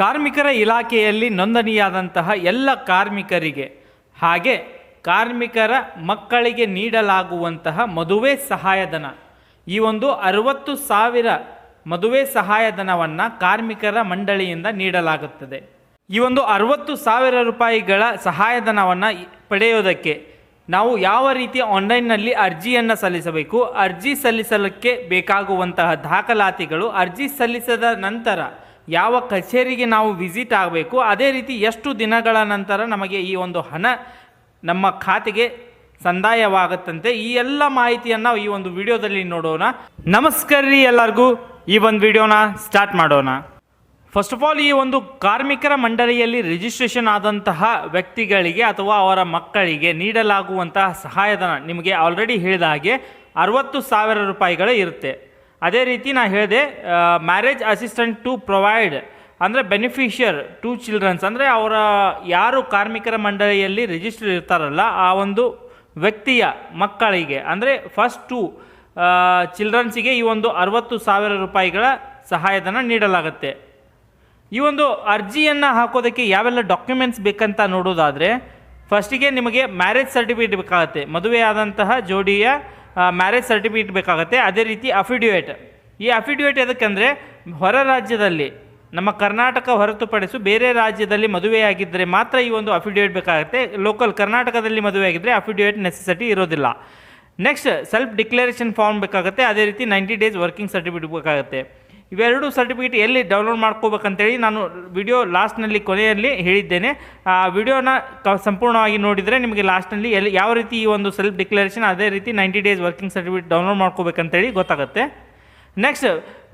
ಕಾರ್ಮಿಕರ ಇಲಾಖೆಯಲ್ಲಿ ನೋಂದಣಿಯಾದಂತಹ ಎಲ್ಲ ಕಾರ್ಮಿಕರಿಗೆ, ಹಾಗೆ ಕಾರ್ಮಿಕರ ಮಕ್ಕಳಿಗೆ ನೀಡಲಾಗುವಂತಹ ಮದುವೆ ಸಹಾಯಧನ. ಈ ಒಂದು ಅರುವತ್ತು ಸಾವಿರ ಮದುವೆ ಸಹಾಯಧನವನ್ನು ಕಾರ್ಮಿಕರ ಮಂಡಳಿಯಿಂದ ನೀಡಲಾಗುತ್ತದೆ. ಈ ಒಂದು ಅರವತ್ತು ಸಾವಿರ ರೂಪಾಯಿಗಳ ಸಹಾಯಧನವನ್ನು ಪಡೆಯೋದಕ್ಕೆ ನಾವು ಯಾವ ರೀತಿ ಆನ್ಲೈನ್ನಲ್ಲಿ ಅರ್ಜಿಯನ್ನು ಸಲ್ಲಿಸಬೇಕು, ಅರ್ಜಿ ಸಲ್ಲಿಸಲಿಕ್ಕೆ ಬೇಕಾಗುವಂತಹ ದಾಖಲಾತಿಗಳು, ಅರ್ಜಿ ಸಲ್ಲಿಸಿದ ನಂತರ ಯಾವ ಕಚೇರಿಗೆ ನಾವು ವಿಸಿಟ್ ಆಗಬೇಕು, ಅದೇ ರೀತಿ ಎಷ್ಟು ದಿನಗಳ ನಂತರ ನಮಗೆ ಈ ಒಂದು ಹಣ ನಮ್ಮ ಖಾತೆಗೆ ಸಂದಾಯವಾಗುತ್ತಂತೆ. ಈ ಎಲ್ಲ ಮಾಹಿತಿಯನ್ನು ಈ ಒಂದು ವಿಡಿಯೋದಲ್ಲಿ ನೋಡೋಣ. ನಮಸ್ಕಾರ ರೀ ಎಲ್ಲರಿಗೂ. ಈ ಒಂದು ವಿಡಿಯೋನ ಸ್ಟಾರ್ಟ್ ಮಾಡೋಣ. ಫಸ್ಟ್ ಆಫ್ ಆಲ್ ಈ ಒಂದು ಕಾರ್ಮಿಕರ ಮಂಡಳಿಯಲ್ಲಿ ರಿಜಿಸ್ಟ್ರೇಷನ್ ಆದಂತಹ ವ್ಯಕ್ತಿಗಳಿಗೆ ಅಥವಾ ಅವರ ಮಕ್ಕಳಿಗೆ ನೀಡಲಾಗುವಂತಹ ಸಹಾಯಧನ ನಿಮಗೆ ಆಲ್ರೆಡಿ ಹೇಳಿದ ಹಾಗೆ ಅರವತ್ತು ಸಾವಿರ ರೂಪಾಯಿಗಳು ಇರುತ್ತೆ. ಅದೇ ರೀತಿ ನಾನು ಹೇಳಿದೆ ಮ್ಯಾರೇಜ್ ಅಸಿಸ್ಟೆಂಟ್ ಟು ಪ್ರೊವೈಡ್ ಅಂದರೆ ಬೆನಿಫಿಷಿಯರ್ ಟು ಚಿಲ್ಡ್ರನ್ಸ್ ಅಂದರೆ ಅವರ ಯಾರು ಕಾರ್ಮಿಕರ ಮಂಡಳಿಯಲ್ಲಿ ರಿಜಿಸ್ಟರ್ ಇರ್ತಾರಲ್ಲ, ಆ ಒಂದು ವ್ಯಕ್ತಿಯ ಮಕ್ಕಳಿಗೆ. ಅಂದರೆ ಫಸ್ಟ್ ಟು ಚಿಲ್ಡ್ರನ್ಸಿಗೆ ಈ ಒಂದು ಅರವತ್ತು ಸಾವಿರ ರೂಪಾಯಿಗಳ ಸಹಾಯಧನ ನೀಡಲಾಗುತ್ತೆ. ಈ ಒಂದು ಅರ್ಜಿಯನ್ನು ಹಾಕೋದಕ್ಕೆ ಯಾವೆಲ್ಲ ಡಾಕ್ಯುಮೆಂಟ್ಸ್ ಬೇಕಂತ ನೋಡೋದಾದರೆ ಫಸ್ಟಿಗೆ ನಿಮಗೆ ಮ್ಯಾರೇಜ್ ಸರ್ಟಿಫಿಕೇಟ್ ಬೇಕಾಗುತ್ತೆ. ಮದುವೆಯಾದಂತಹ ಜೋಡಿಯ ಮ್ಯಾರೇಜ್ ಸರ್ಟಿಫಿಕೇಟ್ ಬೇಕಾಗುತ್ತೆ. ಅದೇ ರೀತಿ ಅಫಿಡ್ಯುಯೇಟ್ ಈ ಅಫಿಡ್ಯುಯೇಟ್ ಎದಕ್ಕಂದರೆ, ಹೊರ ರಾಜ್ಯದಲ್ಲಿ, ನಮ್ಮ ಕರ್ನಾಟಕ ಹೊರತುಪಡಿಸು ಬೇರೆ ರಾಜ್ಯದಲ್ಲಿ ಮದುವೆಯಾಗಿದ್ದರೆ ಮಾತ್ರ ಈ ಒಂದು ಅಫಿಡ್ಯುಯೇಟ್ ಬೇಕಾಗುತ್ತೆ. ಲೋಕಲ್ ಕರ್ನಾಟಕದಲ್ಲಿ ಮದುವೆಯಾಗಿದ್ದರೆ ಅಫಿಡ್ಯುಯೇಟ್ ನೆಸೆಸಿಟಿ ಇರೋದಿಲ್ಲ. ನೆಕ್ಸ್ಟ್ ಸೆಲ್ಫ್ ಡಿಕ್ಲರೇಷನ್ ಫಾರ್ಮ್ ಬೇಕಾಗುತ್ತೆ. ಅದೇ ರೀತಿ ನೈಂಟಿ ಡೇಸ್ ವರ್ಕಿಂಗ್ ಸರ್ಟಿಫಿಕೇಟ್ ಬೇಕಾಗುತ್ತೆ. ಇವೆರಡು ಸರ್ಟಿಫಿಕೇಟ್ ಎಲ್ಲಿ ಡೌನ್ಲೋಡ್ ಮಾಡ್ಕೋಬೇಕಂತೇಳಿ ನಾನು ವಿಡಿಯೋ ಲಾಸ್ಟ್ನಲ್ಲಿ ಕೊನೆಯಲ್ಲಿ ಹೇಳಿದ್ದೇನೆ. ಆ ವಿಡಿಯೋನ ಕ ಸಂಪೂರ್ಣವಾಗಿ ನೋಡಿದರೆ ನಿಮಗೆ ಲಾಸ್ಟ್ನಲ್ಲಿ ಎಲ್ಲಿ ಯಾವ ರೀತಿ ಈ ಒಂದು ಸೆಲ್ಫ್ ಡಿಕ್ಲರೇಷನ್ ಅದೇ ರೀತಿ ninety days working certificate download ಮಾಡ್ಕೋಬೇಕಂತೇಳಿ ಗೊತ್ತಾಗುತ್ತೆ. ನೆಕ್ಸ್ಟ್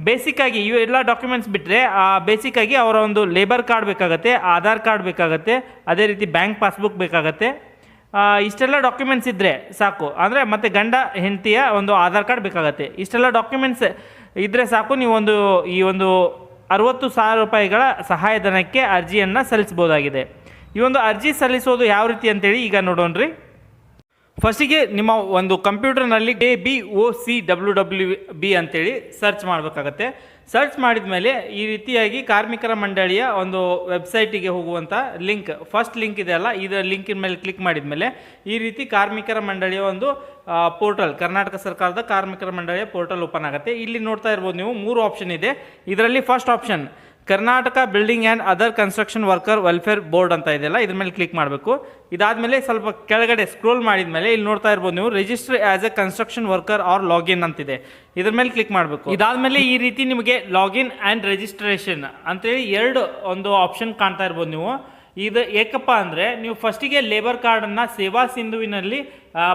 ಬೇಸಿಕ್ಕಾಗಿ ಇವು ಎಲ್ಲ ಡಾಕ್ಯುಮೆಂಟ್ಸ್ ಬಿಟ್ಟರೆ ಬೇಸಿಕ್ಕಾಗಿ ಅವರ ಒಂದು ಲೇಬರ್ ಕಾರ್ಡ್ ಬೇಕಾಗುತ್ತೆ, ಆಧಾರ್ ಕಾರ್ಡ್ ಬೇಕಾಗುತ್ತೆ, ಅದೇ ರೀತಿ ಬ್ಯಾಂಕ್ ಪಾಸ್ಬುಕ್ ಬೇಕಾಗುತ್ತೆ. ಇಷ್ಟೆಲ್ಲ ಡಾಕ್ಯುಮೆಂಟ್ಸ್ ಇದ್ದರೆ ಸಾಕು. ಅಂದರೆ ಮತ್ತು ಗಂಡ, ಹೆಂಡತಿಯ ಒಂದು ಆಧಾರ್ ಕಾರ್ಡ್ ಬೇಕಾಗುತ್ತೆ. ಇಷ್ಟೆಲ್ಲ ಡಾಕ್ಯುಮೆಂಟ್ಸ್ ಇದ್ದರೆ ಸಾಕು. ನೀವು ಒಂದು, ಈ ಒಂದು ಅರುವತ್ತು ಸಾವಿರ ರೂಪಾಯಿಗಳ ಸಹಾಯಧನಕ್ಕೆ ಅರ್ಜಿಯನ್ನು ಸಲ್ಲಿಸ್ಬೋದಾಗಿದೆ ಈ ಒಂದು ಅರ್ಜಿ ಸಲ್ಲಿಸೋದು ಯಾವ ರೀತಿ ಅಂತೇಳಿ ಈಗ ನೋಡೋಣ್ರಿ. ಫಸ್ಟಿಗೆ ನಿಮ್ಮ ಒಂದು ಕಂಪ್ಯೂಟರ್ನಲ್ಲಿ A B O C W W B ಅಂತೇಳಿ ಸರ್ಚ್ ಮಾಡಬೇಕಾಗತ್ತೆ. ಸರ್ಚ್ ಮಾಡಿದ ಮೇಲೆ ಈ ರೀತಿಯಾಗಿ ಕಾರ್ಮಿಕರ ಮಂಡಳಿಯ ಒಂದು ವೆಬ್ಸೈಟಿಗೆ ಹೋಗುವಂಥ ಲಿಂಕ್ ಫಸ್ಟ್ ಲಿಂಕ್ ಇದೆ ಅಲ್ಲ, ಇದರ ಲಿಂಕಿನ ಮೇಲೆ ಕ್ಲಿಕ್ ಮಾಡಿದ ಮೇಲೆ ಈ ರೀತಿ ಕಾರ್ಮಿಕರ ಮಂಡಳಿಯ ಒಂದು ಪೋರ್ಟಲ್ ಕರ್ನಾಟಕ ಸರ್ಕಾರದ ಕಾರ್ಮಿಕರ ಮಂಡಳಿಯ ಪೋರ್ಟಲ್ ಓಪನ್ ಆಗುತ್ತೆ. ಇಲ್ಲಿ ನೋಡ್ತಾ ಇರ್ಬೋದು ನೀವು ಮೂರು ಆಪ್ಷನ್ ಇದೆ. ಇದರಲ್ಲಿ first option Karnataka building and other construction worker welfare board ಅಂತ ಇದೆಯಲ್ಲ, ಇದ್ರ ಮೇಲೆ ಕ್ಲಿಕ್ ಮಾಡಬೇಕು. ಇದಾದಮೇಲೆ ಸ್ವಲ್ಪ ಕೆಳಗಡೆ ಸ್ಕ್ರೋಲ್ ಮಾಡಿದ ಮೇಲೆ ಇಲ್ಲಿ ನೋಡ್ತಾ ಇರ್ಬೋದು ನೀವು register as a construction worker or login ಅಂತಿದೆ. ಇದ್ರ ಮೇಲೆ ಕ್ಲಿಕ್ ಮಾಡಬೇಕು. ಇದಾದಮೇಲೆ ಈ ರೀತಿ ನಿಮಗೆ ಲಾಗಿನ್ ಆ್ಯಂಡ್ ರಿಜಿಸ್ಟ್ರೇಷನ್ ಅಂತೇಳಿ ಎರಡು ಒಂದು ಆಪ್ಷನ್ ಕಾಣ್ತಾ ಇರ್ಬೋದು ನೀವು. ಇದು ಏಕಪ್ಪ ಅಂದರೆ ನೀವು ಫಸ್ಟಿಗೆ ಲೇಬರ್ ಕಾರ್ಡನ್ನು ಸೇವಾ ಸಿಂಧುವಿನಲ್ಲಿ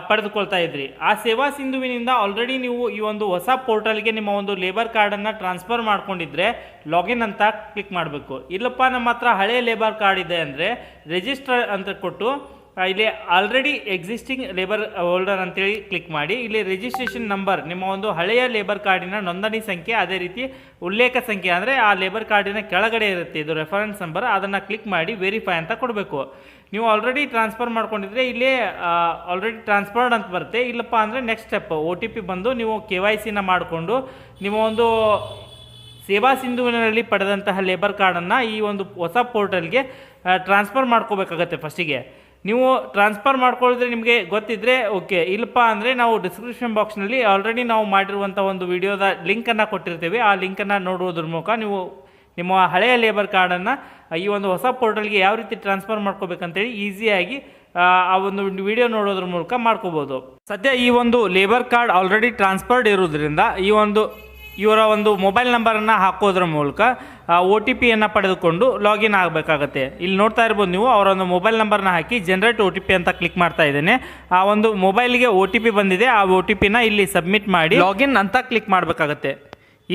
ಪಡೆದುಕೊಳ್ತಾ ಇದ್ರಿ. ಆ ಸೇವಾ ಸಿಂಧುವಿನಿಂದ ಆಲ್ರೆಡಿ ನೀವು ಈ ಒಂದು ಹೊಸ ಪೋರ್ಟಲ್ಗೆ ನಿಮ್ಮ ಒಂದು ಲೇಬರ್ ಕಾರ್ಡನ್ನು ಟ್ರಾನ್ಸ್ಫರ್ ಮಾಡ್ಕೊಂಡಿದ್ರೆ ಲಾಗಿನ್ ಅಂತ ಕ್ಲಿಕ್ ಮಾಡಬೇಕು. ಇಲ್ಲಪ್ಪ, ನಮ್ಮ ಹತ್ರ ಹಳೆಯ ಲೇಬರ್ ಕಾರ್ಡ್ ಇದೆ ಅಂದರೆ ರಿಜಿಸ್ಟರ್ ಅಂತ ಕೊಟ್ಟು ಇಲ್ಲಿ ಆಲ್ರೆಡಿ ಎಕ್ಸಿಸ್ಟಿಂಗ್ ಲೇಬರ್ ಹೋಲ್ಡರ್ ಅಂತೇಳಿ ಕ್ಲಿಕ್ ಮಾಡಿ. ಇಲ್ಲಿ ರಿಜಿಸ್ಟ್ರೇಷನ್ ನಂಬರ್ ನಿಮ್ಮ ಒಂದು ಹಳೆಯ ಲೇಬರ್ ಕಾರ್ಡಿನ ನೋಂದಣಿ ಸಂಖ್ಯೆ, ಅದೇ ರೀತಿ ಉಲ್ಲೇಖ ಸಂಖ್ಯೆ ಅಂದರೆ ಆ ಲೇಬರ್ ಕಾರ್ಡಿನ ಕೆಳಗಡೆ ಇರುತ್ತೆ ಇದು ರೆಫರೆನ್ಸ್ ನಂಬರ್ ಅದನ್ನು ಕ್ಲಿಕ್ ಮಾಡಿ ವೆರಿಫೈ ಅಂತ ಕೊಡಬೇಕು. ನೀವು ಆಲ್ರೆಡಿ ಟ್ರಾನ್ಸ್ಫರ್ ಮಾಡ್ಕೊಂಡಿದ್ರೆ ಇಲ್ಲಿ ಆಲ್ರೆಡಿ ಟ್ರಾನ್ಸ್ಫರ್ಡ್ ಅಂತ ಬರುತ್ತೆ. ಇಲ್ಲಪ್ಪ ಅಂದರೆ next step O T P ಬಂದು ನೀವು ಕೆ ವೈ ಸಿನ ಮಾಡಿಕೊಂಡು ನಿಮ್ಮ ಒಂದು ಸೇವಾ ಸಿಂಧುವಿನಲ್ಲಿ ಪಡೆದಂತಹ ಲೇಬರ್ ಕಾರ್ಡನ್ನು ಈ ಒಂದು ಹೊಸ ಪೋರ್ಟಲ್ಗೆ ಟ್ರಾನ್ಸ್ಫರ್ ಮಾಡ್ಕೋಬೇಕಾಗತ್ತೆ ಫಸ್ಟಿಗೆ ನೀವು ಟ್ರಾನ್ಸ್ಫರ್ ಮಾಡ್ಕೊಳ್ಳಿದ್ರೆ ನಿಮಗೆ ಗೊತ್ತಿದ್ದರೆ ಓಕೆ ಇಲ್ಲಪ್ಪ ಅಂದರೆ ನಾವು ಡಿಸ್ಕ್ರಿಪ್ಷನ್ ಬಾಕ್ಸ್ನಲ್ಲಿ ಆಲ್ರೆಡಿ ನಾವು ಮಾಡಿರುವಂಥ ಒಂದು ವಿಡಿಯೋದ ಲಿಂಕನ್ನು ಕೊಟ್ಟಿರ್ತೀವಿ. ಆ ಲಿಂಕನ್ನು ನೋಡುವುದ್ರ ಮೂಲಕ ನೀವು ನಿಮ್ಮ ಹಳೆಯ ಲೇಬರ್ ಕಾರ್ಡನ್ನು ಈ ಒಂದು ಹೊಸ ಪೋರ್ಟಲ್ಗೆ ಯಾವ ರೀತಿ ಟ್ರಾನ್ಸ್ಫರ್ ಮಾಡ್ಕೋಬೇಕಂತೇಳಿ ಈಸಿಯಾಗಿ ಆ ಆ ಒಂದು ವಿಡಿಯೋ ನೋಡೋದ್ರ ಮೂಲಕ ಮಾಡ್ಕೋಬೋದು. ಸದ್ಯ ಈ ಒಂದು ಲೇಬರ್ ಕಾರ್ಡ್ ಆಲ್ರೆಡಿ ಟ್ರಾನ್ಸ್ಫರ್ಡ್ ಇರೋದ್ರಿಂದ ಈ ಒಂದು, ಇವರ ಒಂದು ಮೊಬೈಲ್ ನಂಬರನ್ನು ಹಾಕೋದ್ರ ಮೂಲಕ ಒ ಟಿ ಪಿಯನ್ನು ಪಡೆದುಕೊಂಡು ಲಾಗಿನ್ ಆಗಬೇಕಾಗುತ್ತೆ. ಇಲ್ಲಿ ನೋಡ್ತಾ ಇರ್ಬೋದು ನೀವು, ಅವರೊಂದು ಮೊಬೈಲ್ ನಂಬರ್ನ ಹಾಕಿ ಜನರೇಟ್ ಒ ಟಿ ಪಿ ಅಂತ ಕ್ಲಿಕ್ ಮಾಡ್ತಾ ಇದ್ದೇನೆ. ಆ ಒಂದು ಮೊಬೈಲ್ಗೆ ಒ ಟಿ ಪಿ ಬಂದಿದೆ, ಆ ಒ ಟಿ ಪಿನ ಇಲ್ಲಿ ಸಬ್ಮಿಟ್ ಮಾಡಿ ಲಾಗಿನ್ ಅಂತ ಕ್ಲಿಕ್ ಮಾಡಬೇಕಾಗತ್ತೆ.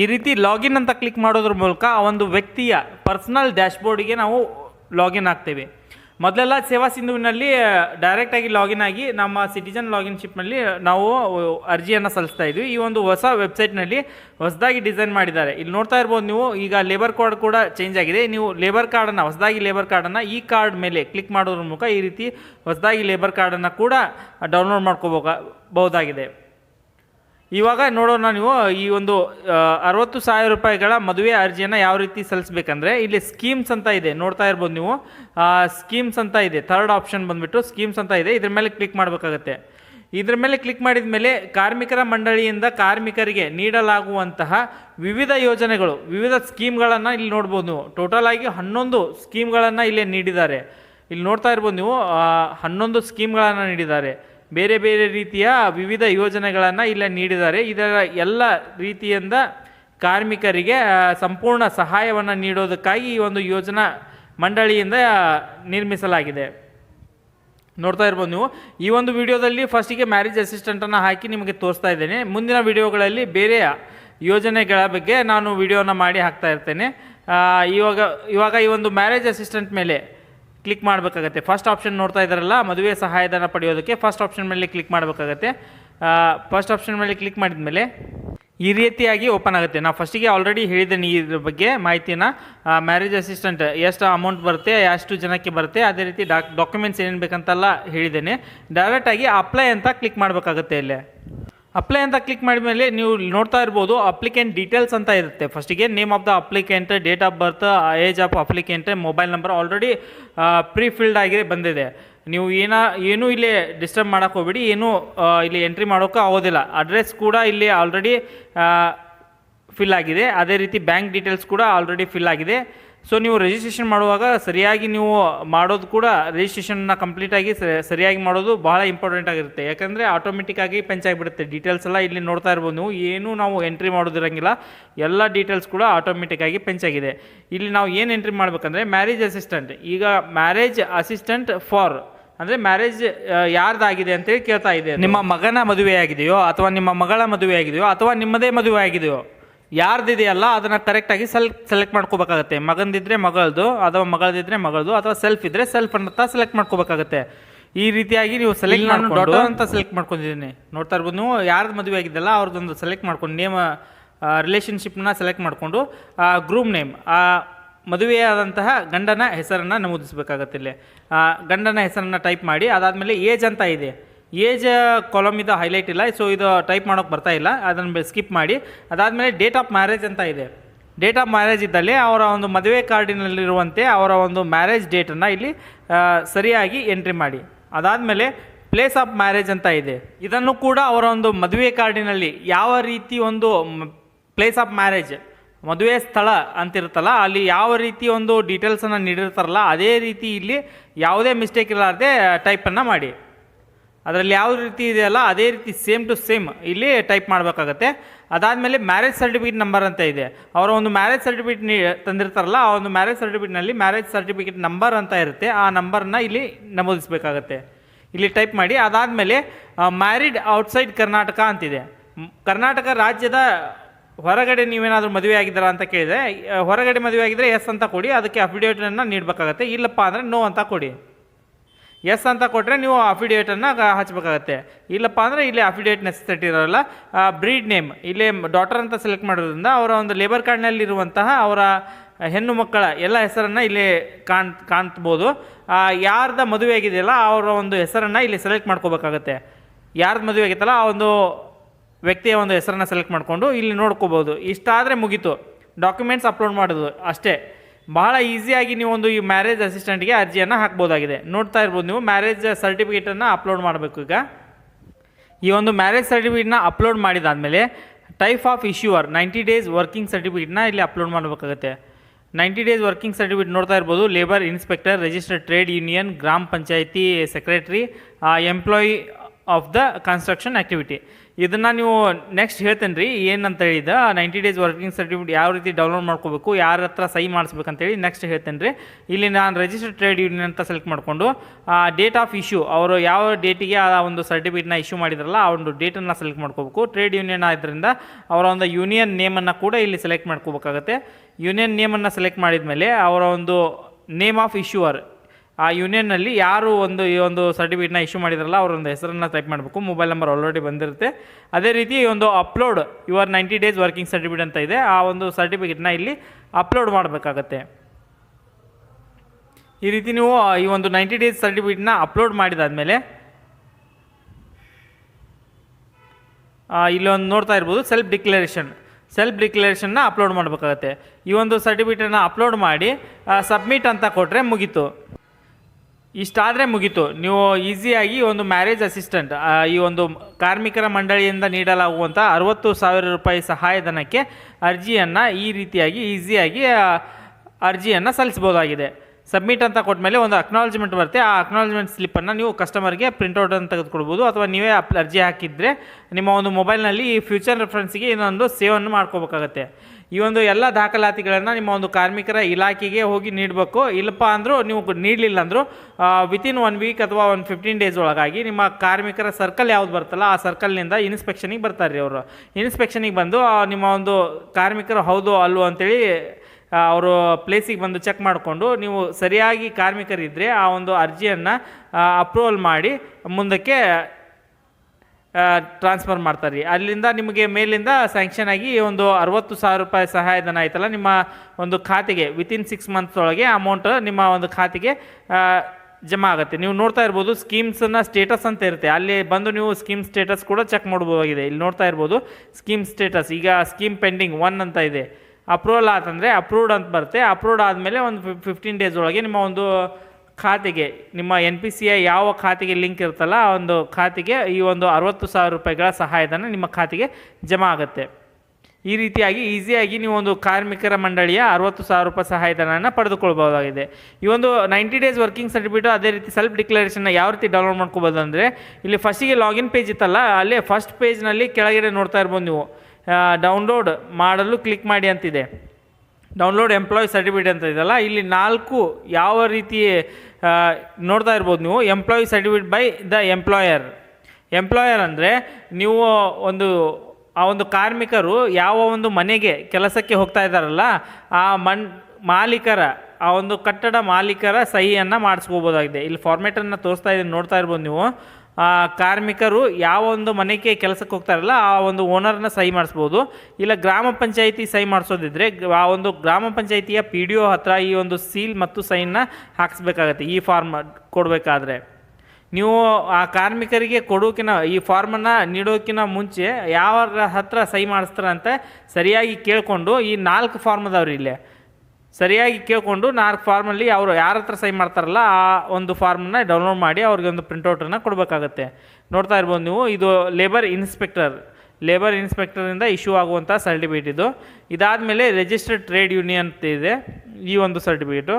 ಈ ರೀತಿ ಲಾಗಿನ್ ಅಂತ ಕ್ಲಿಕ್ ಮಾಡೋದ್ರ ಮೂಲಕ ಆ ಒಂದು ವ್ಯಕ್ತಿಯ ಪರ್ಸ್ನಲ್ ಡ್ಯಾಶ್ಬೋರ್ಡಿಗೆ ನಾವು ಲಾಗಿನ್ ಆಗ್ತೇವೆ. ಮೊದಲೆಲ್ಲ ಸೇವಾ ಸಿಂಧುವಿನಲ್ಲಿ ಡೈರೆಕ್ಟಾಗಿ ಲಾಗಿನ್ ಆಗಿ ನಮ್ಮ ಸಿಟಿಜನ್ ಲಾಗಿನ್ ಶಿಪ್ನಲ್ಲಿ ನಾವು ಅರ್ಜಿಯನ್ನು ಸಲ್ಲಿಸ್ತಾ ಇದ್ವಿ. ಈ ಒಂದು ಹೊಸ ವೆಬ್ಸೈಟ್ನಲ್ಲಿ ಹೊಸದಾಗಿ ಡಿಸೈನ್ ಮಾಡಿದ್ದಾರೆ. ಇಲ್ಲಿ ನೋಡ್ತಾ ಇರ್ಬೋದು ನೀವು, ಈಗ ಲೇಬರ್ ಕಾರ್ಡ್ ಕೂಡ ಚೇಂಜ್ ಆಗಿದೆ. ನೀವು ಲೇಬರ್ ಕಾರ್ಡನ್ನು ಹೊಸದಾಗಿ ಲೇಬರ್ ಕಾರ್ಡನ್ನು ಈ ಕಾರ್ಡ್ ಮೇಲೆ ಕ್ಲಿಕ್ ಮಾಡೋದ್ರ ಮೂಲಕ ಈ ರೀತಿ ಹೊಸದಾಗಿ ಲೇಬರ್ ಕಾರ್ಡನ್ನು ಕೂಡ ಡೌನ್ಲೋಡ್ ಮಾಡ್ಕೋಬೋದಾಗಿದೆ ಇವಾಗ ನೋಡೋಣ ನೀವು, ಈ ಒಂದು ಅರವತ್ತು ಸಾವಿರ ರೂಪಾಯಿಗಳ ಮದುವೆ ಅರ್ಜಿಯನ್ನು ಯಾವ ರೀತಿ ಸಲ್ಲಿಸ್ಬೇಕಂದ್ರೆ, ಇಲ್ಲಿ ಸ್ಕೀಮ್ಸ್ ಅಂತ ಇದೆ, ನೋಡ್ತಾ ಇರ್ಬೋದು ನೀವು. ಸ್ಕೀಮ್ಸ್ ಅಂತ ಇದೆ, ಥರ್ಡ್ ಆಪ್ಷನ್ ಬಂದುಬಿಟ್ಟು ಸ್ಕೀಮ್ಸ್ ಅಂತ ಇದೆ, ಇದ್ರ ಮೇಲೆ ಕ್ಲಿಕ್ ಮಾಡಬೇಕಾಗತ್ತೆ. ಇದ್ರ ಮೇಲೆ ಕ್ಲಿಕ್ ಮಾಡಿದ ಮೇಲೆ ಕಾರ್ಮಿಕರ ಮಂಡಳಿಯಿಂದ ಕಾರ್ಮಿಕರಿಗೆ ನೀಡಲಾಗುವಂತಹ ವಿವಿಧ ಯೋಜನೆಗಳು, ವಿವಿಧ ಸ್ಕೀಮ್ಗಳನ್ನು ಇಲ್ಲಿ ನೋಡ್ಬೋದು ನೀವು. ಟೋಟಲ್ ಆಗಿ ಹನ್ನೊಂದು ಸ್ಕೀಮ್ಗಳನ್ನು ಇಲ್ಲಿ ನೀಡಿದ್ದಾರೆ. ಇಲ್ಲಿ ನೋಡ್ತಾ ಇರ್ಬೋದು ನೀವು ಹನ್ನೊಂದು ಸ್ಕೀಮ್ಗಳನ್ನು ನೀಡಿದ್ದಾರೆ. ಬೇರೆ ಬೇರೆ ರೀತಿಯ ವಿವಿಧ ಯೋಜನೆಗಳನ್ನು ಇಲ್ಲಿ ನೀಡಿದ್ದಾರೆ. ಇದರ ಎಲ್ಲ ರೀತಿಯಿಂದ ಕಾರ್ಮಿಕರಿಗೆ ಸಂಪೂರ್ಣ ಸಹಾಯವನ್ನು ನೀಡೋದಕ್ಕಾಗಿ ಈ ಒಂದು ಯೋಜನಾ ಮಂಡಳಿಯಿಂದ ನಿರ್ಮಿಸಲಾಗಿದೆ. ನೋಡ್ತಾ ಇರ್ಬೋದು ನೀವು. ಈ ಒಂದು ವಿಡಿಯೋದಲ್ಲಿ ಫಸ್ಟಿಗೆ ಮ್ಯಾರೇಜ್ ಅಸಿಸ್ಟೆಂಟನ್ನು ಹಾಕಿ ನಿಮಗೆ ತೋರಿಸ್ತಾ ಇದ್ದೇನೆ. ಮುಂದಿನ ವಿಡಿಯೋಗಳಲ್ಲಿ ಬೇರೆ ಯೋಜನೆಗಳ ಬಗ್ಗೆ ನಾನು ವಿಡಿಯೋನ ಮಾಡಿ ಹಾಕ್ತಾ ಇರ್ತೇನೆ. ಇವಾಗ ಇವಾಗ ಈ ಒಂದು ಮ್ಯಾರೇಜ್ ಅಸಿಸ್ಟೆಂಟ್ ಮೇಲೆ ಕ್ಲಿಕ್ ಮಾಡಬೇಕಾಗತ್ತೆ. ಫಸ್ಟ್ ಆಪ್ಷನ್ ನೋಡ್ತಾ ಇದ್ದಾರಲ್ಲ ಮದುವೆ ಸಹಾಯಧನ ಪಡೆಯೋದಕ್ಕೆ ಫಸ್ಟ್ ಆಪ್ಷನ್ ಮೇಲೆ ಕ್ಲಿಕ್ ಮಾಡಬೇಕಾಗತ್ತೆ. ಫಸ್ಟ್ ಆಪ್ಷನ್ ಮೇಲೆ ಕ್ಲಿಕ್ ಮಾಡಿದ ಮೇಲೆ ಈ ರೀತಿಯಾಗಿ ಓಪನ್ ಆಗುತ್ತೆ. ನಾವು ಫಸ್ಟಿಗೆ ಆಲ್ರೆಡಿ ಹೇಳಿದ್ದೇನೆ ಇದ್ರ ಬಗ್ಗೆ ಮಾಹಿತಿನ ಮ್ಯಾರೇಜ್ ಅಸಿಸ್ಟೆಂಟ್ ಎಷ್ಟು ಅಮೌಂಟ್ ಬರುತ್ತೆ ಎಷ್ಟು ಜನಕ್ಕೆ ಬರುತ್ತೆ, ಅದೇ ರೀತಿ ಡಾಕ್ ಡಾಕ್ಯುಮೆಂಟ್ಸ್ ಏನೇನು ಬೇಕಂತೆಲ್ಲ ಹೇಳಿದ್ದೇನೆ. ಡೈರೆಕ್ಟಾಗಿ ಅಪ್ಲೈ ಅಂತ ಕ್ಲಿಕ್ ಮಾಡಬೇಕಾಗುತ್ತೆ ಇಲ್ಲೇ. ಅಪ್ಲೈ ಅಂತ ಕ್ಲಿಕ್ ಮಾಡಿದ ಮೇಲೆ ನೀವು ನೋಡ್ತಾ ಇರ್ಬೋದು ಅಪ್ಲಿಕೆಂಟ್ ಡೀಟೇಲ್ಸ್ ಅಂತ ಇರುತ್ತೆ. ಫಸ್ಟಿಗೆ name of the applicant date of birth age of applicant mobile number already pre ಆಗಿದೆ ಆಗಿ ಬಂದಿದೆ. ನೀವು ಏನ, ಏನೂ ಇಲ್ಲಿ ಡಿಸ್ಟರ್ಬ್ ಮಾಡೋಕೆ ಹೋಗ್ಬೇಡಿ, ಏನೂ ಇಲ್ಲಿ ಎಂಟ್ರಿ ಮಾಡೋಕೆ ಆಗೋದಿಲ್ಲ. ಅಡ್ರೆಸ್ ಕೂಡ ಇಲ್ಲಿ ಆಲ್ರೆಡಿ ಫಿಲ್ ಆಗಿದೆ. ಅದೇ ರೀತಿ ಬ್ಯಾಂಕ್ ಡೀಟೇಲ್ಸ್ ಕೂಡ ಆಲ್ರೆಡಿ ಫಿಲ್ ಆಗಿದೆ. ಸೊ ನೀವು ರಿಜಿಸ್ಟ್ರೇಷನ್ ಮಾಡುವಾಗ ಸರಿಯಾಗಿ ನೀವು ಮಾಡೋದು ಕೂಡ ರಿಜಿಸ್ಟ್ರೇಷನ್ನ ಕಂಪ್ಲೀಟಾಗಿ ಸರಿಯಾಗಿ ಮಾಡೋದು ಬಹಳ ಇಂಪಾರ್ಟೆಂಟ್ ಆಗಿರುತ್ತೆ. ಯಾಕಂದರೆ ಆಟೋಮೆಟಿಕ್ಕಾಗಿ ಆಗಿಬಿಡುತ್ತೆ. ಡೀಟೇಲ್ಸ್ ಎಲ್ಲ ಇಲ್ಲಿ ನೋಡ್ತಾ ಇರ್ಬೋದು ನೀವು. ಏನೂ ನಾವು ಎಂಟ್ರಿ ಮಾಡೋದಿರಂಗಿಲ್ಲ. ಎಲ್ಲ ಡೀಟೇಲ್ಸ್ ಕೂಡ ಆಟೋಮೆಟಿಕ್ಕಾಗಿ ಆಗಿದೆ. ಇಲ್ಲಿ ನಾವು ಏನು ಎಂಟ್ರಿ ಮಾಡಬೇಕಂದ್ರೆ ಮ್ಯಾರೇಜ್ ಅಸಿಸ್ಟೆಂಟ್ ಈಗ ಮ್ಯಾರೇಜ್ ಅಸಿಸ್ಟೆಂಟ್ ಫಾರ್ ಅಂದರೆ ಮ್ಯಾರೇಜ್ ಯಾರ್ದಾಗಿದೆ ಅಂತೇಳಿ ಕೇಳ್ತಾ ಇದೆ ನಿಮ್ಮ ಮಗನ ಮದುವೆ ಆಗಿದೆಯೋ ಅಥವಾ ನಿಮ್ಮ ಮಗಳ ಮದುವೆ ಆಗಿದೆಯೋ ಅಥವಾ ನಿಮ್ಮದೇ ಮದುವೆ ಆಗಿದೆಯೋ? ಯಾರ್ದಿದೆಯಲ್ಲ ಅದನ್ನು ಕರೆಕ್ಟಾಗಿ ಸೆಲ್ ಸೆಲೆಕ್ಟ್ ಮಾಡ್ಕೋಬೇಕಾಗತ್ತೆ. ಮಗಂದಿದ್ರೆ ಮಗಳದು ಅಥವಾ ಮಗಳದಿದ್ರೆ ಮಗಳದು ಅಥವಾ ಸೆಲ್ಫ್ ಇದ್ರೆ ಸೆಲ್ಫ್ ಅಂತ ಸೆಲೆಕ್ಟ್ ಮಾಡ್ಕೋಬೇಕಾಗತ್ತೆ. ಈ ರೀತಿಯಾಗಿ ನೀವು ಸೆಲೆಕ್ಟ್ ಮಾಡ್ಕೊಂಡು ಡಾಟರ್ ಅಂತ ಸೆಲೆಕ್ಟ್ ಮಾಡ್ಕೊಂಡಿದ್ದೀನಿ. ನೋಡ್ತಾ ಇರ್ಬೋದು ನೀವು ಯಾರ್ದು ಮದುವೆ ಆಗಿದ್ದಲ್ಲ ಅವ್ರದ್ದೊಂದು ಸೆಲೆಕ್ಟ್ ಮಾಡ್ಕೊಂಡು ನೇಮ್ ರಿಲೇಷನ್ಶಿಪ್ನ ಸೆಲೆಕ್ಟ್ ಮಾಡಿಕೊಂಡು ಗ್ರೂಮ್ ನೇಮ್ ಆ ಮದುವೆಯಾದಂತಹ ಗಂಡನ ಹೆಸರನ್ನು ನಮೂದಿಸಬೇಕಾಗತ್ತೆ ಇಲ್ಲಿ. ಆ, ಗಂಡನ ಹೆಸರನ್ನು ಟೈಪ್ ಮಾಡಿ ಅದಾದಮೇಲೆ ಏಜ್ ಅಂತ ಇದೆ. ಏಜ್ ಕಾಲಮ್ ಇದು ಹೈಲೈಟ್ ಇಲ್ಲ ಸೊ ಇದು ಟೈಪ್ ಮಾಡೋಕ್ಕೆ ಬರ್ತಾ ಇಲ್ಲ, ಅದನ್ನು ಸ್ಕಿಪ್ ಮಾಡಿ. ಅದಾದಮೇಲೆ ಡೇಟ್ ಆಫ್ ಮ್ಯಾರೇಜ್ ಅಂತ ಇದೆ. ಡೇಟ್ ಆಫ್ ಮ್ಯಾರೇಜ್ ಇದ್ದಲ್ಲಿ ಅವರ ಒಂದು ಮದುವೆ ಕಾರ್ಡಿನಲ್ಲಿರುವಂತೆ ಅವರ ಒಂದು ಮ್ಯಾರೇಜ್ ಡೇಟನ್ನು ಇಲ್ಲಿ ಸರಿಯಾಗಿ ಎಂಟ್ರಿ ಮಾಡಿ. ಅದಾದಮೇಲೆ ಪ್ಲೇಸ್ ಆಫ್ ಮ್ಯಾರೇಜ್ ಅಂತ ಇದೆ. ಇದನ್ನು ಕೂಡ ಅವರ ಒಂದು ಮದುವೆ ಕಾರ್ಡಿನಲ್ಲಿ ಯಾವ ರೀತಿ ಒಂದು ಪ್ಲೇಸ್ ಆಫ್ ಮ್ಯಾರೇಜ್ ಮದುವೆ ಸ್ಥಳ ಅಂತಿರುತ್ತಲ್ಲ, ಅಲ್ಲಿ ಯಾವ ರೀತಿ ಒಂದು ಡೀಟೇಲ್ಸನ್ನು ನೀಡಿರ್ತಾರಲ್ಲ, ಅದೇ ರೀತಿ ಇಲ್ಲಿ ಯಾವುದೇ ಮಿಸ್ಟೇಕ್ ಇರಲಾರ್ದೆ ಟೈಪನ್ನು ಮಾಡಿ. ಅದರಲ್ಲಿ ಯಾವ ರೀತಿ ಇದೆಯಲ್ಲ ಅದೇ ರೀತಿ ಸೇಮ್ ಟು ಸೇಮ್ ಇಲ್ಲಿ ಟೈಪ್ ಮಾಡಬೇಕಾಗತ್ತೆ. ಅದಾದಮೇಲೆ ಮ್ಯಾರೇಜ್ ಸರ್ಟಿಫಿಕೇಟ್ ನಂಬರ್ ಅಂತ ಇದೆ. ಅವರ ಒಂದು ಮ್ಯಾರೇಜ್ ಸರ್ಟಿಫಿಕೇಟ್ ನೀ ತಂದಿರ್ತಾರಲ್ಲ, ಆ ಒಂದು ಮ್ಯಾರೇಜ್ ಸರ್ಟಿಫಿಕೇಟ್ನಲ್ಲಿ ಮ್ಯಾರೇಜ್ ಸರ್ಟಿಫಿಕೇಟ್ ನಂಬರ್ ಅಂತ ಇರುತ್ತೆ. ಆ ನಂಬರನ್ನ ಇಲ್ಲಿ ನಮೂದಿಸಬೇಕಾಗತ್ತೆ. ಇಲ್ಲಿ ಟೈಪ್ ಮಾಡಿ, ಅದಾದಮೇಲೆ ಮ್ಯಾರಿಡ್ ಔಟ್ಸೈಡ್ ಕರ್ನಾಟಕ ಅಂತಿದೆ. ಕರ್ನಾಟಕ ರಾಜ್ಯದ ಹೊರಗಡೆ ನೀವೇನಾದರೂ ಮದುವೆ ಆಗಿದ್ದೀರಾ ಅಂತ ಕೇಳಿದರೆ ಹೊರಗಡೆ ಮದುವೆ ಆಗಿದ್ದರೆ ಎಸ್ ಅಂತ ಕೊಡಿ, ಅದಕ್ಕೆ ಅಫಿಡೇವಿಟನ್ನು ನೀಡಬೇಕಾಗತ್ತೆ. ಇಲ್ಲಪ್ಪ ಅಂದರೆ ನೋ ಅಂತ ಕೊಡಿ. ಎಸ್ ಅಂತ ಕೊಟ್ಟರೆ ನೀವು ಅಫಿಡೇವಿಟನ್ನು ಹಚ್ಚಬೇಕಾಗತ್ತೆ ಇಲ್ಲಪ್ಪ ಅಂದರೆ ಇಲ್ಲಿ ಅಫಿಡೇವಿಟ್ ನೆಸೆಸಿಟಿ ಇರೋಲ್ಲ. ಬ್ರೀಡ್ ನೇಮ್ ಇಲ್ಲಿ ಡಾಟರ್ ಅಂತ ಸೆಲೆಕ್ಟ್ ಮಾಡೋದ್ರಿಂದ ಅವರ ಒಂದು ಲೇಬರ್ ಕಾರ್ಡ್ನಲ್ಲಿರುವಂತಹ ಅವರ ಹೆಣ್ಣು ಮಕ್ಕಳ ಎಲ್ಲ ಹೆಸರನ್ನು ಇಲ್ಲಿ ಕಾಣ್, ಕಾಣ್ಬೋದು. ಯಾರ್ದ ಮದುವೆ ಆಗಿದೆಯಲ್ಲ ಅವರ ಒಂದು ಹೆಸರನ್ನು ಇಲ್ಲಿ ಸೆಲೆಕ್ಟ್ ಮಾಡ್ಕೋಬೇಕಾಗತ್ತೆ. ಯಾರ್ದು ಮದುವೆ ಆಗಿತ್ತಲ್ಲ ಆ ಒಂದು ವ್ಯಕ್ತಿಯ ಒಂದು ಹೆಸರನ್ನು ಸೆಲೆಕ್ಟ್ ಮಾಡಿಕೊಂಡು ಇಲ್ಲಿ ನೋಡ್ಕೋಬೋದು. ಇಷ್ಟಾದರೆ ಮುಗೀತು. ಡಾಕ್ಯುಮೆಂಟ್ಸ್ ಅಪ್ಲೋಡ್ ಮಾಡೋದು ಅಷ್ಟೇ. ಬಹಳ ಈಸಿಯಾಗಿ ನೀವು ಒಂದು ಈ ಮ್ಯಾರೇಜ್ ಅಸಿಸ್ಟೆಂಟ್ಗೆ ಅರ್ಜಿಯನ್ನು ಹಾಕ್ಬೋದಾಗಿದೆ. ನೋಡ್ತಾ ಇರ್ಬೋದು ನೀವು ಮ್ಯಾರೇಜ್ ಸರ್ಟಿಫಿಕೇಟನ್ನು ಅಪ್ಲೋಡ್ ಮಾಡಬೇಕು ಈಗ. ಈ ಒಂದು ಮ್ಯಾರೇಜ್ ಸರ್ಟಿಫಿಕೇಟ್ನ upload ಮಾಡಿದಾದಮೇಲೆ type of issuer ninety days working ಸರ್ಟಿಫಿಕೇಟ್ನ ಇಲ್ಲಿ ಅಪ್ಲೋಡ್ ಮಾಡಬೇಕಾಗುತ್ತೆ. ನೈಂಟಿ ಡೇಸ್ ವರ್ಕಿಂಗ್ ಸರ್ಟಿಫಿಕೇಟ್ ನೋಡ್ತಾ ಇರ್ಬೋದು labour inspector registered trade union ಗ್ರಾಮ panchayat secretary employee of the construction activity ಇದನ್ನು ನೀವು ನೆಕ್ಸ್ಟ್ ಹೇಳ್ತೇನೆ ರೀ ಏನಂತ ಹೇಳಿದ ನೈಂಟಿ ಡೇಸ್ ವರ್ಕಿಂಗ್ ಸರ್ಟಿಫಿಕೇಟ್ ಯಾವ ರೀತಿ ಡೌನ್ಲೋಡ್ ಮಾಡ್ಕೋಬೇಕು, ಯಾರ ಹತ್ರ ಸಹಿ ಮಾಡಿಸ್ಬೇಕಂತೇಳಿ ನೆಕ್ಸ್ಟ್ ಹೇಳ್ತೇನೆ ರೀ ಇಲ್ಲಿ ನಾನು ರಿಜಿಸ್ಟರ್ಡ್ ಟ್ರೇಡ್ ಯೂನಿಯನ್ ಅಂತ ಸೆಲೆಕ್ಟ್ ಮಾಡಿಕೊಂಡು ಡೇಟ್ ಆಫ್ ಇಶ್ಯೂ ಅವರು ಯಾವ ಡೇಟಿಗೆ ಆ ಒಂದು ಸರ್ಟಿಫಿಕೇಟ್ನ ಇಶ್ಯೂ ಮಾಡಿದ್ರಲ್ಲ, ಆ ಒಂದು ಡೇಟನ್ನು ಸೆಲೆಕ್ಟ್ ಮಾಡ್ಕೋಬೇಕು. ಟ್ರೇಡ್ ಯೂನಿಯನ್ ಆದ್ದರಿಂದ ಅವರ ಒಂದು ಯೂನಿಯನ್ ನೇಮನ್ನು ಕೂಡ ಇಲ್ಲಿ ಸೆಲೆಕ್ಟ್ ಮಾಡ್ಕೋಬೇಕಾಗತ್ತೆ. ಯೂನಿಯನ್ ನೇಮನ್ನು ಸೆಲೆಕ್ಟ್ ಮಾಡಿದ ಮೇಲೆ ಅವರ ಒಂದು ನೇಮ್ ಆಫ್ ಇಶ್ಯೂವರ್ ಆ ಯೂನಿಯನ್ನಲ್ಲಿ ಯಾರು ಒಂದು ಈ ಒಂದು ಸರ್ಟಿಫಿಕೇಟ್ನ ಇಶ್ಯೂ ಮಾಡಿದ್ರಲ್ಲ, ಅವರೊಂದು ಹೆಸರನ್ನು ಟೈಪ್ ಮಾಡಬೇಕು. ಮೊಬೈಲ್ ನಂಬರ್ ಆಲ್ರೆಡಿ ಬಂದಿರುತ್ತೆ. ಅದೇ ರೀತಿ ಒಂದು upload your ninety days working certificate ಅಂತ ಇದೆ. ಆ ಒಂದು ಸರ್ಟಿಫಿಕೇಟ್ನ ಇಲ್ಲಿ ಅಪ್ಲೋಡ್ ಮಾಡಬೇಕಾಗತ್ತೆ. ಈ ರೀತಿ ನೀವು ಈ ಒಂದು ನೈಂಟಿ ಡೇಸ್ ಸರ್ಟಿಫಿಕೇಟ್ನ ಅಪ್ಲೋಡ್ ಮಾಡಿದಾದಮೇಲೆ ಇಲ್ಲೊಂದು ನೋಡ್ತಾ ಇರ್ಬೋದು ಸೆಲ್ಫ್ ಡಿಕ್ಲರೇಷನ್ ಸೆಲ್ಫ್ ಡಿಕ್ಲರೇಷನ್ನ ಅಪ್ಲೋಡ್ ಮಾಡಬೇಕಾಗತ್ತೆ. ಈ ಒಂದು ಸರ್ಟಿಫಿಕೇಟನ್ನು ಅಪ್ಲೋಡ್ ಮಾಡಿ ಸಬ್ಮಿಟ್ ಅಂತ ಕೊಟ್ಟರೆ ಮುಗೀತು. ಇಷ್ಟಾದರೆ ಮುಗೀತು. ನೀವು ಈಸಿಯಾಗಿ ಒಂದು ಮ್ಯಾರೇಜ್ ಅಸಿಸ್ಟೆಂಟ್ ಈ ಒಂದು ಕಾರ್ಮಿಕರ ಮಂಡಳಿಯಿಂದ ನೀಡಲಾಗುವಂಥ ಅರುವತ್ತು ಸಾವಿರ ರೂಪಾಯಿ ಸಹಾಯಧನಕ್ಕೆ ಅರ್ಜಿಯನ್ನು ಈ ರೀತಿಯಾಗಿ, ಈಸಿಯಾಗಿ ಅರ್ಜಿಯನ್ನು ಸಲ್ಲಿಸ್ಬೋದಾಗಿದೆ ಸಬ್ಮಿಟ್ ಅಂತ ಕೊಟ್ಮೇಲೆ ಒಂದು ಅಕ್ನಾಲಜ್ಮೆಂಟ್ ಬರುತ್ತೆ. ಆ ಅಕ್ನಾಲಜ್ಮೆಂಟ್ ಸ್ಲಿಪ್ಪನ್ನು ನೀವು ಕಸ್ಟಮರ್ಗೆ ಅಂತ ತೆಗೆದುಕೊಡ್ಬೋದು ಅಥವಾ ನೀವೇ ಅರ್ಜಿ ಹಾಕಿದರೆ ನಿಮ್ಮ ಒಂದು ಮೊಬೈಲ್ನಲ್ಲಿ ಈ ಫ್ಯೂಚರ್ ರೆಫರೆನ್ಸ್ಗೆ ಇನ್ನೊಂದು ಸೇವನ್ನು ಮಾಡ್ಕೋಬೇಕಾಗತ್ತೆ. ಈ ಒಂದು ಎಲ್ಲ ದಾಖಲಾತಿಗಳನ್ನು ನಿಮ್ಮ ಒಂದು ಕಾರ್ಮಿಕರ ಇಲಾಖೆಗೆ ಹೋಗಿ ನೀಡಬೇಕು. ಇಲ್ಲಪ್ಪ ಅಂದರೂ ನೀವು ನೀಡಲಿಲ್ಲ ಅಂದರೂ ವಿತಿನ್ ಒನ್ ವೀಕ್ ಅಥವಾ ಒಂದು ಫಿಫ್ಟೀನ್ ಡೇಸ್ ಒಳಗಾಗಿ ನಿಮ್ಮ ಕಾರ್ಮಿಕರ ಸರ್ಕಲ್ ಯಾವ್ದು ಬರ್ತಲ್ಲ, ಆ ಸರ್ಕಲ್ನಿಂದ ಇನ್ಸ್ಪೆಕ್ಷನಿಗೆ ಬರ್ತಾರೆ ರೀ ಅವರು. ಇನ್ಸ್ಪೆಕ್ಷನಿಗೆ ಬಂದು ನಿಮ್ಮ ಒಂದು ಕಾರ್ಮಿಕರು ಹೌದು, ಅಲ್ವೋ ಅಂತೇಳಿ ಅವರು ಪ್ಲೇಸಿಗೆ ಬಂದು ಚೆಕ್ ಮಾಡಿಕೊಂಡು ನೀವು ಸರಿಯಾಗಿ ಕಾರ್ಮಿಕರಿದ್ದರೆ ಆ ಒಂದು ಅರ್ಜಿಯನ್ನು ಅಪ್ರೂವಲ್ ಮಾಡಿ ಮುಂದಕ್ಕೆ ಟ್ರಾನ್ಸ್ಫರ್ ಮಾಡ್ತಾರೆ ರೀ ಅಲ್ಲಿಂದ ನಿಮಗೆ ಮೇಲಿಂದ ಸ್ಯಾಂಕ್ಷನ್ ಆಗಿ ಒಂದು ಅರವತ್ತು ಸಾವಿರ ರೂಪಾಯಿ ಸಹಾಯಧನ ಆಯ್ತಲ್ಲ, ನಿಮ್ಮ ಒಂದು ಖಾತೆಗೆ ವಿತಿನ್ ಸಿಕ್ಸ್ ಮಂತ್ಸ್ ಒಳಗೆ ಅಮೌಂಟ್ ನಿಮ್ಮ ಒಂದು ಖಾತೆಗೆ ಜಮಾ ಆಗುತ್ತೆ. ನೀವು ನೋಡ್ತಾ ಇರ್ಬೋದು ಸ್ಕೀಮ್ಸನ್ನ ಸ್ಟೇಟಸ್ ಅಂತ ಇರುತ್ತೆ. ಅಲ್ಲಿ ಬಂದು ನೀವು ಸ್ಕೀಮ್ ಸ್ಟೇಟಸ್ ಕೂಡ ಚೆಕ್ ಮಾಡ್ಬೋದಾಗಿದೆ. ಇಲ್ಲಿ ನೋಡ್ತಾ ಇರ್ಬೋದು ಸ್ಕೀಮ್ ಸ್ಟೇಟಸ್ ಈಗ ಸ್ಕೀಮ್ ಪೆಂಡಿಂಗ್ ಒನ್ ಅಂತ ಇದೆ. ಅಪ್ರೂವಲ್ ಆತಂದರೆ ಅಪ್ರೂವ್ಡ್ ಅಂತ ಬರುತ್ತೆ. ಅಪ್ರೂವ್ಡ್ ಆದಮೇಲೆ ಒಂದು ಫಿಫ್ಟೀನ್ ಡೇಸ್ ಒಳಗೆ ನಿಮ್ಮ ಒಂದು ಖಾತೆಗೆ, ನಿಮ್ಮ ಎನ್ ಪಿ ಸಿಯ ಯಾವ ಖಾತೆಗೆ ಲಿಂಕ್ ಇರುತ್ತಲ್ಲ ಆ ಒಂದು ಖಾತೆಗೆ ಈ ಒಂದು ಅರವತ್ತು ಸಾವಿರ ರೂಪಾಯಿಗಳ ಸಹಾಯಧನ ನಿಮ್ಮ ಖಾತೆಗೆ ಜಮಾ ಆಗುತ್ತೆ. ಈ ರೀತಿಯಾಗಿ ಈಸಿಯಾಗಿ ನೀವು ಒಂದು ಕಾರ್ಮಿಕರ ಮಂಡಳಿಯ ಅರವತ್ತು ಸಾವಿರ ರೂಪಾಯಿ ಸಹಾಯಧನನ ಪಡೆದುಕೊಳ್ಬೋದಾಗಿದೆ ಈ ಒಂದು ನೈಂಟಿ ಡೇಸ್ ವರ್ಕಿಂಗ್ ಸರ್ಟಿಫಿಕೇಟು ಅದೇ ರೀತಿ ಸೆಲ್ಫ್ ಡಿಕ್ಲರೇಷನ್ನ ಯಾವ ರೀತಿ ಡೌನ್ಲೋಡ್ ಮಾಡ್ಕೋಬೋದು ಅಂದರೆ ಇಲ್ಲಿ ಫಸ್ಟಿಗೆ ಲಾಗಿನ್ ಪೇಜ್ ಇತ್ತಲ್ಲ, ಅಲ್ಲಿ ಫಸ್ಟ್ ಪೇಜ್ನಲ್ಲಿ ಕೆಳಗಡೆ ನೋಡ್ತಾ ಇರ್ಬೋದು ನೀವು. ಡೌನ್ಲೋಡ್ ಮಾಡಲು ಕ್ಲಿಕ್ ಮಾಡಿ ಅಂತಿದೆ. ಡೌನ್ಲೋಡ್ ಎಂಪ್ಲಾಯ್ ಸರ್ಟಿಫಿಕೇಟ್ ಅಂತ ಇದೆಯಲ್ಲ, ಇಲ್ಲಿ ನಾಲ್ಕು ಯಾವ ರೀತಿ ನೋಡ್ತಾ ಇರ್ಬೋದು ನೀವು employee certificate by the employer employer ಅಂದರೆ ನೀವು ಒಂದು, ಆ ಒಂದು ಕಾರ್ಮಿಕರು ಯಾವ ಒಂದು ಮನೆಗೆ, ಕೆಲಸಕ್ಕೆ ಹೋಗ್ತಾ ಇದ್ದಾರಲ್ಲ, ಆ ಮನ್, ಮಾಲೀಕರ, ಆ ಒಂದು ಕಟ್ಟಡ ಮಾಲೀಕರ ಸಹಿಯನ್ನು ಮಾಡಿಸ್ಕೋಬೋದಾಗಿದೆ. ಇಲ್ಲಿ ಫಾರ್ಮೇಟನ್ನು ತೋರಿಸ್ತಾ ಇದ್ದೀನಿ, ನೋಡ್ತಾ ಇರ್ಬೋದು ನೀವು. ಕಾರ್ಮಿಕರು ಯಾವ ಒಂದು ಮನೆಗೆ ಕೆಲಸಕ್ಕೆ ಹೋಗ್ತಾರಲ್ಲ, ಆ ಒಂದು ಓನರ್ನ ಸಹಿ ಮಾಡಿಸ್ಬೋದು. ಇಲ್ಲ, ಗ್ರಾಮ ಪಂಚಾಯಿತಿ ಸಹಿ ಮಾಡಿಸೋದಿದ್ರೆ, ಆ ಒಂದು ಗ್ರಾಮ ಪಂಚಾಯಿತಿಯ ಪಿ ಡಿ ಒ ಹತ್ರ ಈ ಒಂದು ಸೀಲ್ ಮತ್ತು ಸೈನ್ನ ಹಾಕಿಸ್ಬೇಕಾಗತ್ತೆ, ಈ ಫಾರ್ಮ್ ಕೊಡಬೇಕಾದ್ರೆ. ನೀವು ಆ ಕಾರ್ಮಿಕರಿಗೆ ಕೊಡೋಕಿನ, ಈ ಫಾರ್ಮನ್ನು ನೀಡೋಕಿನ ಮುಂಚೆ ಯಾವ ಹತ್ರ ಸಹಿ ಮಾಡಿಸ್ತಾರಂತೆ ಸರಿಯಾಗಿ ಕೇಳಿಕೊಂಡು ಈ ನಾಲ್ಕು ಫಾರ್ಮ್ ಅದಾವ್ರಿ ಇಲ್ಲೇ. ಸರಿಯಾಗಿ ಕೇಳಿಕೊಂಡು ನಾಲ್ಕು ಫಾರ್ಮಲ್ಲಿ ಅವರು ಯಾರ ಹತ್ರ ಸಹಿ ಮಾಡ್ತಾರಲ್ಲ, ಆ ಒಂದು ಫಾರ್ಮನ್ನ ಡೌನ್ಲೋಡ್ ಮಾಡಿ ಅವ್ರಿಗೆ ಒಂದು ಪ್ರಿಂಟೌಟನ್ನು ಕೊಡಬೇಕಾಗತ್ತೆ. ನೋಡ್ತಾ ಇರ್ಬೋದು ನೀವು, ಇದು ಲೇಬರ್ ಇನ್ಸ್ಪೆಕ್ಟರ್ ಲೇಬರ್ ಇನ್ಸ್ಪೆಕ್ಟರಿಂದ ಇಶ್ಯೂ ಆಗುವಂಥ ಸರ್ಟಿಫಿಕೇಟ್ ಇದು. ಇದಾದಮೇಲೆ ರಿಜಿಸ್ಟರ್ಡ್ ಟ್ರೇಡ್ ಯೂನಿಯನ್ ಅಂತ ಇದೆ, ಈ ಒಂದು ಸರ್ಟಿಫಿಕೇಟು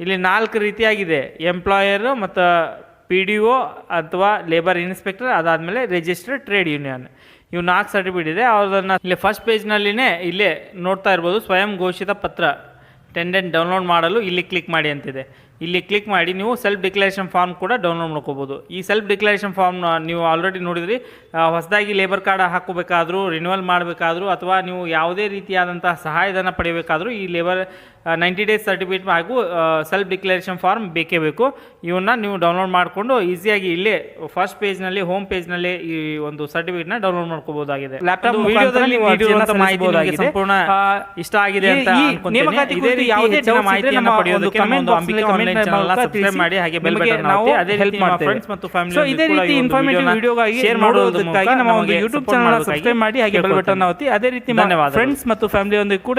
ಇಲ್ಲಿ ನಾಲ್ಕು ರೀತಿಯಾಗಿದೆ. ಎಂಪ್ಲಾಯರು ಮತ್ತು ಪಿ ಡಿ ಒ ಅಥವಾ ಲೇಬರ್ ಇನ್ಸ್ಪೆಕ್ಟರ್ ಅದಾದಮೇಲೆ ರಿಜಿಸ್ಟರ್ಡ್ ಟ್ರೇಡ್ ಯೂನಿಯನ್ ಇವು ನಾಲ್ಕು ಸರ್ಟಿಫಿಕೇಟ್ ಇದೆ. ಅವ್ರದನ್ನು ಇಲ್ಲಿ ಫಸ್ಟ್ ಪೇಜ್ನಲ್ಲಿನೇ ಇಲ್ಲೇ ನೋಡ್ತಾ ಇರ್ಬೋದು, ಸ್ವಯಂ ಘೋಷಿತ ಪತ್ರ. ಟೆಂಡೆಂಟ್ ಡೌನ್ಲೋಡ್ ಮಾಡಲು ಇಲ್ಲಿ ಕ್ಲಿಕ್ ಮಾಡಿ ಅಂತಿದೆ. ಇಲ್ಲಿ ಕ್ಲಿಕ್ ಮಾಡಿ ನೀವು ಸೆಲ್ಫ್ ಡಿಕ್ಲರೇಷನ್ ಫಾರ್ಮ್ ಕೂಡ ಡೌನ್ಲೋಡ್ ಮಾಡ್ಕೋಬೋದು. ಈ ಸೆಲ್ಫ್ ಡಿಕ್ಲರೇಷನ್ ಫಾರ್ಮ್ ನೀವು ಆಲ್ರೆಡಿ ನೋಡಿದ್ರಿ ಹೊಸದಾಗಿ ಲೇಬರ್ ಕಾರ್ಡ್ ಹಾಕೋಬೇಕಾದ್ರೂ ರಿನ್ಯೂವಲ್ ಮಾಡಬೇಕಾದ್ರೂ, ಅಥವಾ ನೀವು ಯಾವುದೇ ರೀತಿಯಾದಂತಹ ಸಹಾಯಧನ ಪಡೆಯಬೇಕಾದ್ರೂ ಈ ಲೇಬರ್ ನೈಂಟಿ ಡೇಸ್ ಸರ್ಟಿಫಿಕೇಟ್ ಹಾಗೂ ಸೆಲ್ಫ್ ಡಿಕ್ಲರೇಷನ್ ಫಾರ್ಮ್ ಬೇಕೇ ಬೇಕು. ಇವನ್ನ ನೀವು ಡೌನ್ಲೋಡ್ ಮಾಡಿಕೊಂಡು ಈಸಿಯಾಗಿ ಇಲ್ಲೇ ಫಸ್ಟ್ ಪೇಜ್ನಲ್ಲಿ ಹೋಮ್ ಪೇಜ್ನಲ್ಲಿ ಈ ಒಂದು ಸರ್ಟಿಫಿಕೇಟ್ನ ಡೌನ್ಲೋಡ್ ಮಾಡ್ಕೋಬಹುದಾಗಿದೆ ಲ್ಯಾಪ್ಟಾಪ್ ವಿಡಿಯೋದಲ್ಲಿ ಮಾಹಿತಿ. ಸಂಪೂರ್ಣ ಇಷ್ಟ ಆಗಿದೆ ಅಂತ ಮಾಹಿತಿಯನ್ನು ಪಡೆಯೋದಕ್ಕೆ ಒಂದು ಅಂಬಿಕಾ ಆನ್ಲೈನ್ ಚಾನಲ್ನ ಸಬ್ಸ್ಕ್ರೈಬ್ ಮಾಡಿ ಹಾಗೆ ಬೆಲ್ ಬಟನ್ ನಾವು ಅದೇ ರೀತಿ ನಿಮ್ಮ ಫ್ರೆಂಡ್ಸ್ ಮತ್ತು ಫ್ಯಾಮಿಲಿ ಇದೇ ರೀತಿ ಇನ್ಫಾರ್ಮೇಟಿವ್ ವಿಡಿಯೋಗಾಗಿ ಶೇರ್ ಮಾಡೋದಕ್ಕಾಗಿ ನಮ್ಮ ಒಂದು ಯೂಟ್ಯೂಬ್ ಚಾನಲ್ ಸಬ್ಸ್ಕ್ರೈಬ್ ಮಾಡಿ ಹಾಗೆ ಬೆಲ್ ಬಟನ್ ಒತ್ತಿ. ಅದೇ ರೀತಿ ಧನ್ಯವಾದಗಳು. ಫ್ರೆಂಡ್ಸ್ ಮತ್ತು ಫ್ಯಾಮಿಲಿಯೊಂದಿಗೆ ಕೂಡ